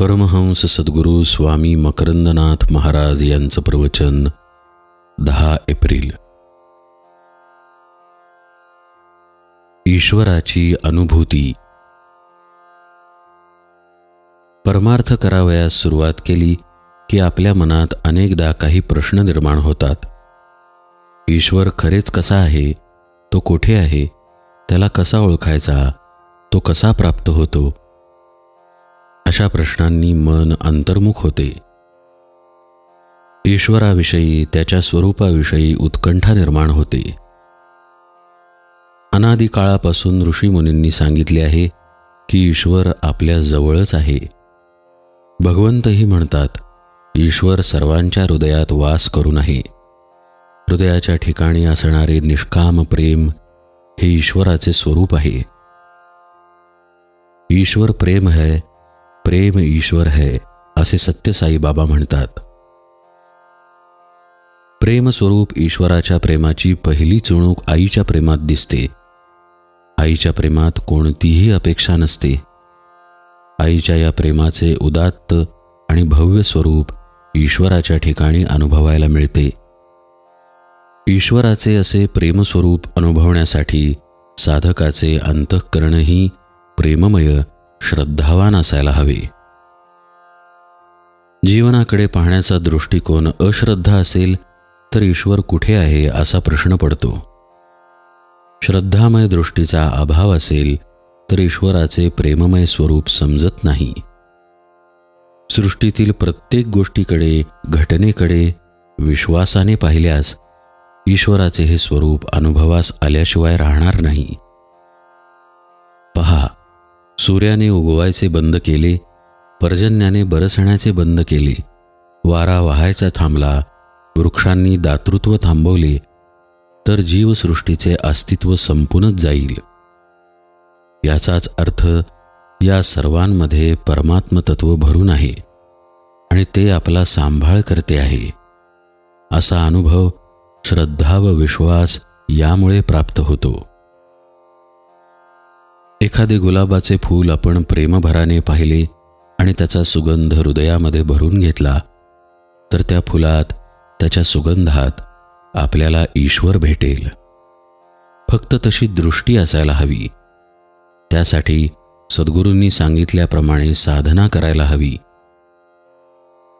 परमहंस सद्गुरू स्वामी मकरंदनाथ महाराज यांचं प्रवचन दहा एप्रिल. ईश्वराची अनुभूती. परमार्थ करावयास सुरुवात केली की आपल्या मनात अनेकदा काही प्रश्न निर्माण होतात. ईश्वर खरेच कसा आहे? तो कोठे आहे? त्याला कसा ओळखायचा? तो कसा प्राप्त होतो? अशा प्रश्नांनी मन अंतर्मुख होते. ईश्वराविषयी त्याच्या स्वरूपाविषयी उत्कंठा निर्माण होते. अनादी काळापासून ऋषीमुनींनी सांगितले आहे की ईश्वर आपल्या जवळच आहे. भगवंतही म्हणतात ईश्वर सर्वांच्या हृदयात वास करून आहे. हृदयाच्या ठिकाणी असणारे निष्काम प्रेम हे ईश्वराचे स्वरूप आहे. ईश्वर प्रेम है प्रेम ईश्वर है असे सत्यसाई बाबा म्हणतात. प्रेमस्वरूप ईश्वराच्या प्रेमाची पहिली चुणूक आईच्या प्रेमात दिसते. आईच्या प्रेमात कोणतीही अपेक्षा नसते. आईच्या या प्रेमाचे उदात्त आणि भव्य स्वरूप ईश्वराच्या ठिकाणी अनुभवायला मिळते. ईश्वराचे असे प्रेमस्वरूप अनुभवण्यासाठी साधकाचे अंतःकरणही प्रेममय श्रद्धावान असायला हवे. जीवनाकडे पाहण्याचा दृष्टिकोन अश्रद्धा असेल तर ईश्वर कुठे आहे असा प्रश्न पडतो. श्रद्धामय दृष्टीचा अभाव असेल तर ईश्वराचे प्रेममय स्वरूप समजत नाही. सृष्टीतील प्रत्येक गोष्टीकडे घटनेकडे विश्वासाने पाहिल्यास ईश्वराचे हे स्वरूप अनुभवास आल्याशिवाय राहणार नाही. सूर्याने उगवायचे बंद केले पर्जन्याने बरसण्याचे बंद केले. वारा वाहायचा थांबला वृक्षांनी दातृत्व थांबवले तर जीवसृष्टीचे अस्तित्व संपूनच जाईल. याचाच अर्थ या सर्वांमध्ये परमात्मतत्व भरून आहे आणि ते आपला सांभाळ करते आहे. असा अनुभव श्रद्धा व विश्वास यामुळे प्राप्त होतो. एखादे गुलाबाचे फूल आपण प्रेमभराने पाहिले आणि त्याचा सुगंध हृदयामध्ये भरून घेतला तर त्या फुलात त्याच्या सुगंधात आपल्याला ईश्वर भेटेल. फक्त तशी दृष्टी असायला हवी. त्यासाठी सद्गुरूंनी सांगितल्याप्रमाणे साधना करायला हवी.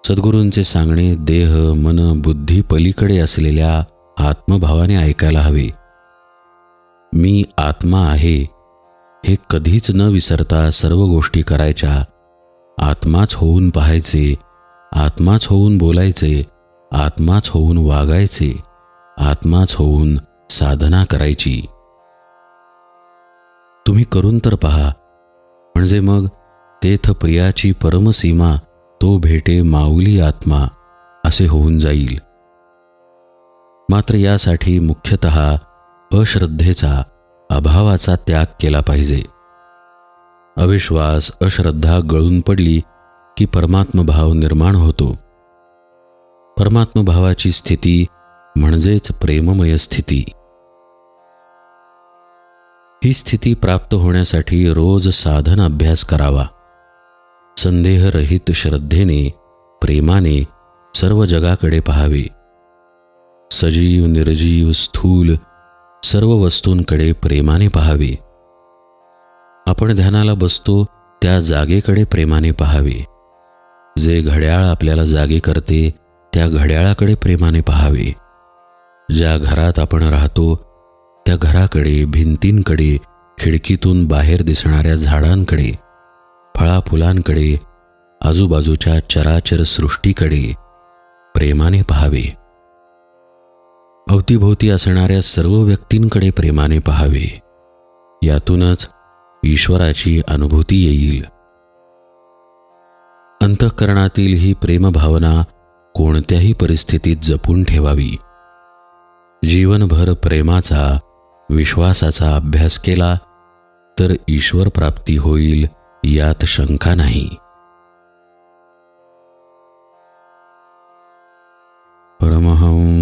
सद्गुरूंचे सांगणे देह मन बुद्धी पलीकडे असलेल्या आत्मभावाने ऐकायला हवे. मी आत्मा आहे हे कधीच न विसरता सर्व गोष्टी करायच्या. आत्माच होऊन पाहायचे आत्माच होऊन बोलायचे आत्माच होऊन वागायचे आत्माच होऊन साधना करायची. तुम्ही करून तर पहा. म्हणजे मग तेथ प्रियाची परमसीमा तो भेटे माऊली आत्मा असे होऊन जाईल. मात्र यासाठी मुख्यतः अश्रद्धेचा अभावाचा त्याग केला पाहिजे. अविश्वास अश्रद्धा गळून पडली की परमात्मभाव निर्माण होतो. परमात्मभावाची स्थिती म्हणजेच प्रेममय स्थिती. ही स्थिती प्राप्त होण्यासाठी रोज साधन अभ्यास करावा. संदेहरहित श्रद्धेने प्रेमाने सर्व जगाकडे पाहावे. सजीव निर्जीव स्थूल सर्व वस्तूंकडे प्रेमाने पाहावी. आपण ध्यानाला बसतो त्या जागेकडे प्रेमाने पाहावे. जे घड्याळ आपल्याला जागे करते त्या घड्याळाकडे प्रेमाने पाहावे. ज्या घरात आपण राहतो त्या घराकडे भिंतींकडे खिडकीतून बाहेर दिसणाऱ्या झाडांकडे फळाफुलांकडे आजूबाजूच्या चराचर सृष्टीकडे प्रेमाने पाहावे. अवतीभोवती असणाऱ्या सर्व व्यक्तींकडे प्रेमाने पहावे. यातूनच ईश्वराची अनुभूती येईल. अंतःकरणातील ही प्रेमभावना कोणत्याही परिस्थितीत जपून ठेवावी. जीवनभर प्रेमाचा विश्वासाचा अभ्यास केला तर ईश्वर प्राप्ती होईल यात शंका नाही.